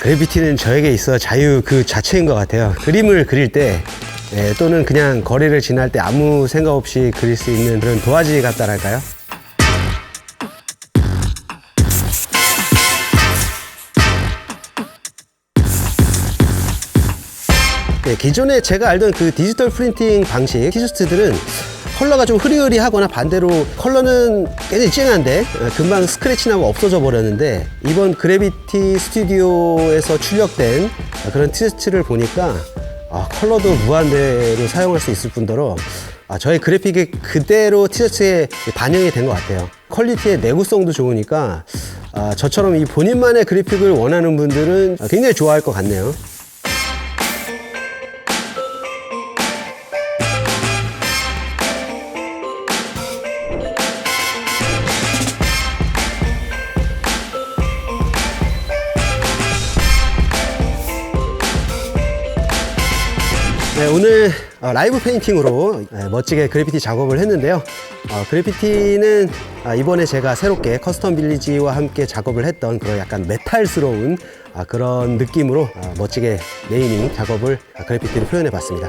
그래비티는 저에게 있어 자유 그 자체인 것 같아요. 그림을 그릴 때 예, 또는 그냥 거리를 지날 때 아무 생각 없이 그릴 수 있는 그런 도화지 같다랄까요? 예, 기존에 제가 알던 그 디지털 프린팅 방식 티셔츠들은 컬러가 좀 흐리흐리하거나 반대로 컬러는 굉장히 쨍한데 어, 금방 스크래치 나고 없어져 버렸는데 이번 그래비티 스튜디오에서 출력된 그런 티셔츠를 보니까 아, 컬러도 무한대로 사용할 수 있을 뿐더러 아, 저의 그래픽이 그대로 티셔츠에 반영이 된 것 같아요. 퀄리티의 내구성도 좋으니까 아, 저처럼 이 본인만의 그래픽을 원하는 분들은 굉장히 좋아할 것 같네요. 네, 오늘 어, 라이브 페인팅으로 네, 멋지게 그래피티 작업을 했는데요. 어, 그래피티는 아, 이번에 제가 새롭게 커스텀 빌리지와 함께 작업을 했던 그런 약간 메탈스러운 아, 그런 느낌으로 아, 멋지게 네이밍 작업을 아, 그래피티로 표현해 봤습니다.